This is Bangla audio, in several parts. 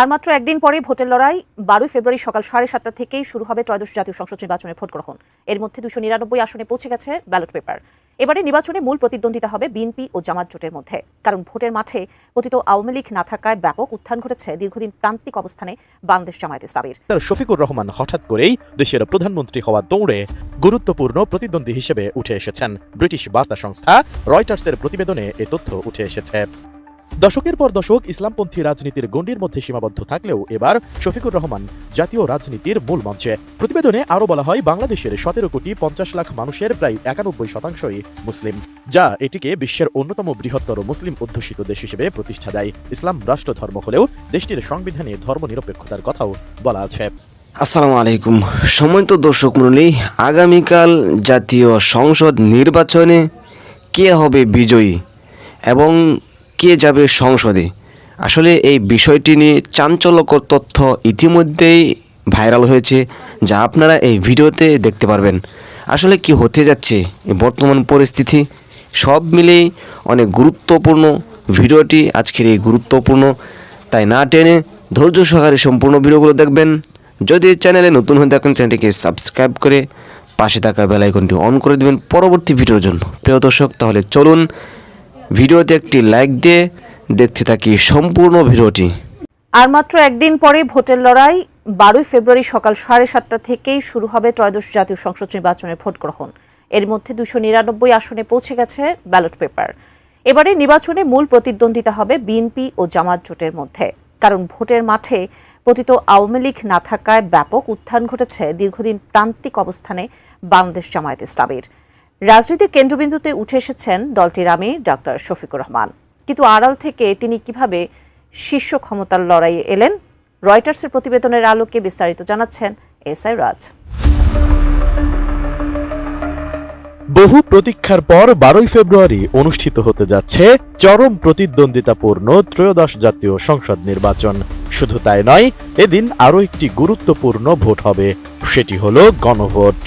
আর মাত্র একদিন পরে ভোটের লড়াই, বারোই ফেব্রুয়ারি সকাল সাড়ে সাতটা থেকেই শুরু হবে ত্রয়োদশ জাতীয় সংসদ নির্বাচনের ভোট গ্রহণ। এর মধ্যে দুশো নিরানব্বই আসনে পৌঁছে গেছে ব্যালট পেপার। এবারে নির্বাচনে মূল প্রতিদ্বন্দ্বিতা হবে বিএনপি ও জামাত জোটের মধ্যে। কারণ ভোটের মাঠে পতিত আওয়ামী লীগ না থাকায় ব্যাপক উত্থান ঘটেছে দীর্ঘদিন প্রান্তিক অবস্থানে বাংলাদেশ জামায়াত ইসলামীর। তার শফিকুর রহমান হঠাৎ করেই দেশের প্রধানমন্ত্রী হওয়া দৌড়ে গুরুত্বপূর্ণ প্রতিদ্বন্দ্বী হিসেবে উঠে এসেছেন। ব্রিটিশ বার্তা সংস্থা রয়টার্সের প্রতিবেদনে এ তথ্য উঠে এসেছে। দশকের পর দশক ইসলামপন্থী রাজনীতির গণ্ডির মধ্যে সীমাবদ্ধ থাকলেও এবার শফিকুর রহমান জাতীয় রাজনীতির মূল মঞ্চে। প্রতিবেদনে আরও বলা হয়, বাংলাদেশের সতেরো কোটি পঞ্চাশ লাখ মানুষের প্রায় একানব্বই শতাংশই মুসলিম, যা এটিকে বিশ্বের অন্যতম বৃহত্তর মুসলিম অধ্যুষিত দেশ হিসেবে প্রতিষ্ঠা দেয়। ইসলাম রাষ্ট্র ধর্ম হলেও দেশটির সংবিধানে ধর্মনিরপেক্ষতার কথাও বলা আছে। আসসালামু আলাইকুম। সম্মানিত দর্শক মণ্ডলী, আগামীকাল জাতীয় সংসদ নির্বাচনে কে হবে বিজয়ী? এবং কে যাবে সংসদে। আসলে এই বিষয়টি নিয়ে চাঞ্চল্যকর তথ্য ইতিমধ্যেই ভাইরাল হয়েছে, যা আপনারা এই ভিডিওতে দেখতে পারবেন। আসলে কি হতে যাচ্ছে এই বর্তমান পরিস্থিতি, সব মিলেই অনেক গুরুত্বপূর্ণ। ভিডিওটি আজকের এই গুরুত্বপূর্ণ, তাই না টেনে ধৈর্য সহকারে সম্পূর্ণ ভিডিওগুলো দেখবেন। যদি চ্যানেলে নতুন হয়ে থাকেন, চ্যানেলটিকে সাবস্ক্রাইব করে পাশে থাকা বেল আইকনটি অন করে দেবেন পরবর্তী ভিডিওর জন্য। প্রিয় দর্শক, তাহলে চলুন ভিডিওতে একটি লাইক দিয়ে দেখতে থাকি সম্পূর্ণ ভিডিওটি। আর মাত্র একদিন পরে ভোটের লড়াই, বারোই ফেব্রুয়ারি সকাল সাড়ে সাতটা থেকেই শুরু হবে ত্রয়োদশ জাতীয় সংসদ নির্বাচনের ভোট গ্রহণ। এর মধ্যে দুশো নিরানব্বই আসনে পৌঁছে গেছে ব্যালট পেপার। এবারে নির্বাচনে মূল প্রতিদ্বন্দ্বিতা হবে বিএনপি ও জামাত জোটের মধ্যে। কারণ ভোটের মাঠে পতিত আওয়ামী লীগ না থাকায় ব্যাপক উত্থান ঘটেছে দীর্ঘদিন প্রান্তিক অবস্থানে বাংলাদেশ জামায়াত ইসলামীর। রাজনীতির কেন্দ্রবিন্দুতে উঠে এসেছেন দলটির আমির ডক্টর শফিকুর রহমান। কিন্তু আড়াল থেকে তিনি কীভাবে শীর্ষ ক্ষমতার লড়াইয়ে এলেন, রয়টার্সের প্রতিবেদনের আলোকে বিস্তারিত জানাচ্ছেন এস আই রাজ। বহু প্রতীক্ষার পর বারোই ফেব্রুয়ারি অনুষ্ঠিত হতে যাচ্ছে চরম প্রতিদ্বন্দ্বিতাপূর্ণ ত্রয়োদশ জাতীয় সংসদ নির্বাচন। শুধু তাই নয়, এদিন আরও একটি গুরুত্বপূর্ণ ভোট হবে, সেটি হল গণভোট।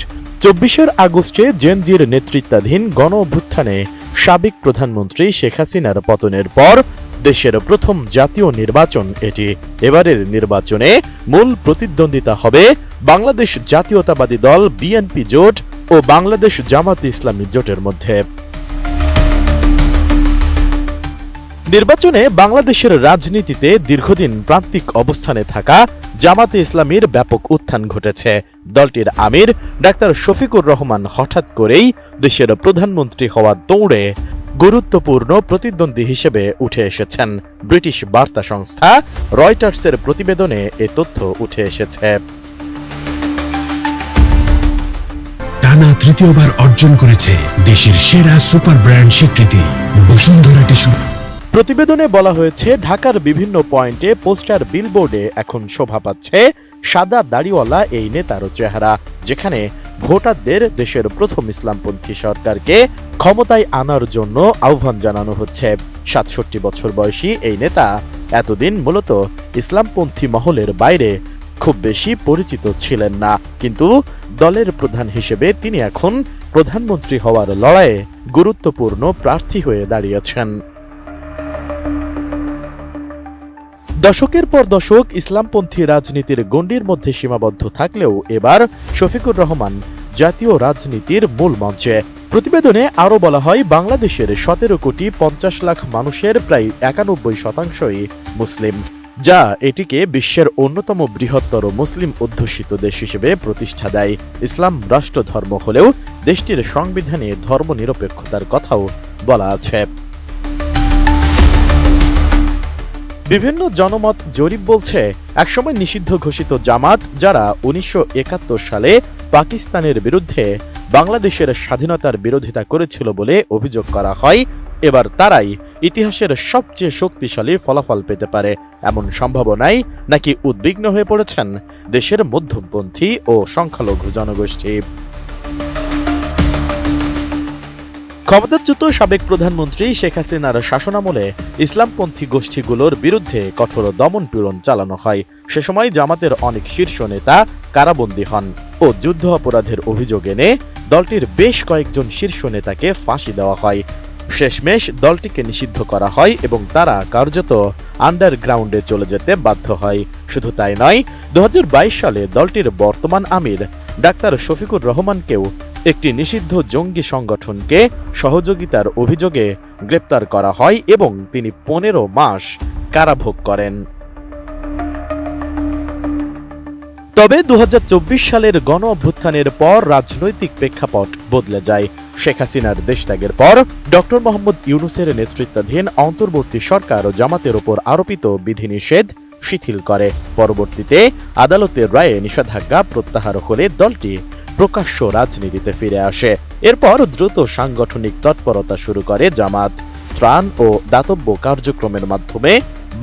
চব্বিশের আগস্টে জেনজির নেতৃত্বাধীন গণ অভ্যুত্থানে সাবেক প্রধানমন্ত্রী শেখ হাসিনার পতনের পর দেশের প্রথম জাতীয় নির্বাচন এটি। এবারের নির্বাচনে মূল প্রতিদ্বন্দ্বিতা হবে বাংলাদেশ জাতীয়তাবাদী দল, বিএনপি জোট ও বাংলাদেশ জামাত ইসলামী জোটের মধ্যে। নির্বাচনে বাংলাদেশের রাজনীতিতে দীর্ঘদিন প্রান্তিক অবস্থানে থাকা জামাতে ইসলামীর ব্যাপক উত্থান ঘটেছে। দলটির আমির ডাক্তার শফিকুর রহমান হঠাৎ করেই দেশের প্রধানমন্ত্রী হওয়া দৌড়ে গুরুত্বপূর্ণ প্রতিদ্বন্দ্বী হিসেবে উঠে এসেছেন। ব্রিটিশ বার্তা সংস্থা রয়টার্সের প্রতিবেদনে এ তথ্য উঠে এসেছে। টানা তৃতীয়বার অর্জন করেছে দেশের সেরা সুপার ব্র্যান্ড স্বীকৃতি বসুন্ধরা টিস্যু। প্রতিবেদনে বলা হয়েছে ঢাকার বিভিন্ন পয়েন্টে পোস্টার বিলবোর্ডে এখন শোভা পাচ্ছে সাদা দাড়িওয়ালা এই নেতার চেহারা, যেখানে ভোটারদের দেশের প্রথম ইসলামপন্থী সরকারকে ক্ষমতায় আনার জন্য আহ্বান জানানো হচ্ছে। সাতষট্টি বছর বয়সী এই নেতা এতদিন মূলত ইসলামপন্থী মহলের বাইরে খুব বেশি পরিচিত ছিলেন না। কিন্তু দলের প্রধান হিসেবে তিনি এখন প্রধানমন্ত্রী হওয়ার লড়াইয়ে গুরুত্বপূর্ণ প্রার্থী হয়ে দাঁড়িয়েছেন। দশকের পর দশক ইসলামপন্থী রাজনীতির গণ্ডির মধ্যে সীমাবদ্ধ থাকলেও এবার শফিকুর রহমান জাতীয় রাজনীতির মূল মঞ্চে। প্রতিবেদনে আরও বলা হয়, বাংলাদেশের সতেরো কোটি পঞ্চাশ লাখ মানুষের প্রায় একানব্বই শতাংশই মুসলিম, যা এটিকে বিশ্বের অন্যতম বৃহত্তর মুসলিম অধ্যুষিত দেশ হিসেবে প্রতিষ্ঠা দেয়। ইসলাম রাষ্ট্র ধর্ম হলেও দেশটির সংবিধানে ধর্মনিরপেক্ষতার কথাও বলা আছে। বিভিন্ন জনমত জরিপ বলছে, একসময় নিষিদ্ধ ঘোষিত জামাত যারা উনিশশো একাত্তর সালে পাকিস্তানের বিরুদ্ধে বাংলাদেশের স্বাধীনতার বিরোধিতা করেছিল বলে অভিযোগ করা হয়, এবার তারাই ইতিহাসের সবচেয়ে শক্তিশালী ফলাফল পেতে পারে। এমন সম্ভাবনায় নাকি উদ্বিগ্ন হয়ে পড়েছেন দেশের মধ্যপন্থী ও সংখ্যালঘু জনগোষ্ঠী? ক্ষমতাচ্যুত সাবেক প্রধানমন্ত্রী শেখ হাসিনার শাসনামলে ইসলামপন্থী গোষ্ঠীগুলোর বিরুদ্ধে কঠোর দমন পীড়ন চালানো হয়। সে সময় জামাতের অনেক শীর্ষ নেতা কারাবন্দী হন ও যুদ্ধ অপরাধের অভিযোগ এনে দলটির বেশ কয়েকজন শীর্ষ নেতাকে ফাঁসি দেওয়া হয়। শেষমেশ দলটিকে নিষিদ্ধ করা হয় এবং তারা কার্যত আন্ডারগ্রাউন্ডে চলে যেতে বাধ্য হয়। শুধু তাই নয় দু সালে দলটির বর্তমান আমির ডাক্তার শফিকুর রহমানকেও একটি নিষিদ্ধ জঙ্গি সংগঠনকে সহযোগিতার অভিযোগে গ্রেপ্তার করা হয় এবং তিনি পনেরো মাস কারাভোগ করেন। তবে দুহাজার চব্বিশ সালের গণ অভ্যুত্থানের পর রাজনৈতিক প্রেক্ষাপট বদলে যায়। শেখ হাসিনার দেশত্যাগের পর ডক্টর মোহাম্মদ ইউনুসের নেতৃত্বাধীন অন্তর্বর্তী সরকার ও জামাতের ওপর আরোপিত বিধিনিষেধ শিথিল করে। পরবর্তীতে আদালতের রায়ে নিষেধাজ্ঞা প্রত্যাহার হলে দলটি প্রকাশ্য রাজনীতিতে ফিরে আসে। এরপর দ্রুত সাংগঠনিক তৎপরতা শুরু করে জামাত। ত্রাণ ও দাতব্য কার্যক্রমের মাধ্যমে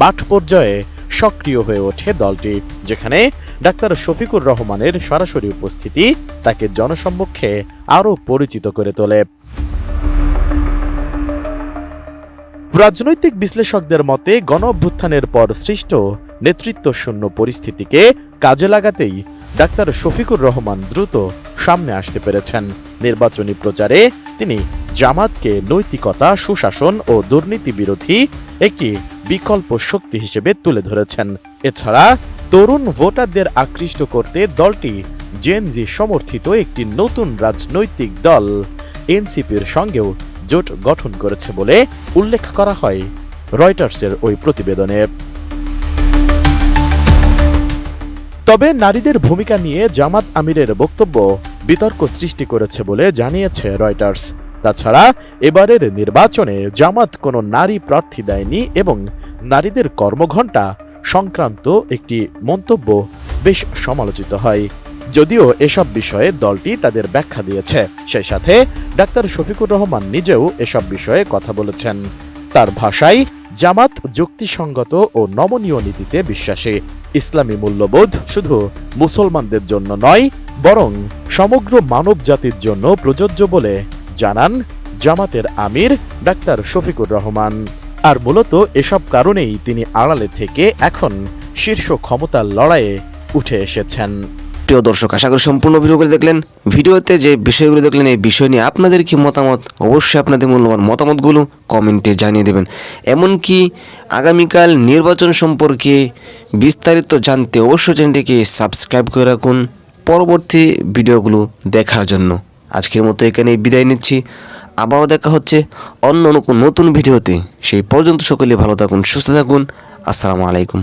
মাঠ পর্যায়ে সক্রিয় হয়ে ওঠে দলটি, যেখানে ডাক্তার শফিকুর রহমানের সরাসরি উপস্থিতি তাকে জনসম্মুখে আরও পরিচিত করে তোলে। রাজনৈতিক বিশ্লেষকদের মতে গণ অভ্যুত্থানের পর সৃষ্ট নেতৃত্ব শূন্য পরিস্থিতিকে কাজে লাগাতেই ডাক্তার শফিকুর রহমান দ্রুত সামনে আসতে পেরেছেন। নির্বাচনী প্রচারে তিনি জামাতকে নৈতিকতা, সুশাসন ও দুর্নীতি বিরোধী একটি বিকল্প শক্তি হিসেবে তুলে ধরেছেন। এছাড়া তরুণ ভোটারদের আকৃষ্ট করতে দলটি জেনজি সমর্থিত একটি নতুন রাজনৈতিক দল এনসিপির সঙ্গেও জোট গঠন করেছে বলে উল্লেখ করা হয় রয়টার্সের ওই প্রতিবেদনে। তবে নারীদের ভূমিকা নিয়ে জামাত আমিরের বক্তব্য বিতর্ক সৃষ্টি করেছে বলে জানিয়েছে রয়টার্স। তাছাড়া এবারের নির্বাচনে জামাত কোনো নারী প্রার্থী দেয়নি এবং নারীদের কর্মঘণ্টা সংক্রান্ত একটি মন্তব্য বেশ সমালোচিত হয়। যদিও এসব বিষয়ে দলটি তাদের ব্যাখ্যা দিয়েছে। সেই সাথে ডাক্তার শফিকুর রহমান নিজেও এসব বিষয়ে কথা বলেছেন। তার ভাষায়, জামাত যুক্তিসঙ্গত ও নমনীয় নীতিতে বিশ্বাসী। ইসলামী মূল্যবোধ শুধু মুসলমানদের জন্য নয় বরং সমগ্র মানব জাতির জন্য প্রযোজ্য বলে জানান জামাতের আমির ডাক্তার শফিকুর রহমান। আর মূলত এসব কারণেই তিনি আড়ালে থেকে এখন শীর্ষ ক্ষমতার লড়াইয়ে উঠে এসেছেন। প্রিয় দর্শক, আশা করি সম্পূর্ণ ভিডিওগুলো দেখলেন। ভিডিওতে যে বিষয়গুলো দেখলেন, এই বিষয় নিয়ে আপনাদের কি মতামত? অবশ্যই আপনাদের মূল্যবান মতামতগুলো কমেন্টে জানিয়ে দেবেন। এমনকি আগামীকাল নির্বাচন সম্পর্কে বিস্তারিত জানতে অবশ্যই চ্যানেলটিকে সাবস্ক্রাইব করে রাখুন। পরবর্তী ভিডিওগুলো দেখার জন্য। আজকের মতো এখানে বিদায় নিচ্ছি। আবারও দেখা হচ্ছে অন্য নতুন ভিডিওতে। সেই পর্যন্ত সকলে ভালো থাকুন, সুস্থ থাকুন। আসসালামু আলাইকুম।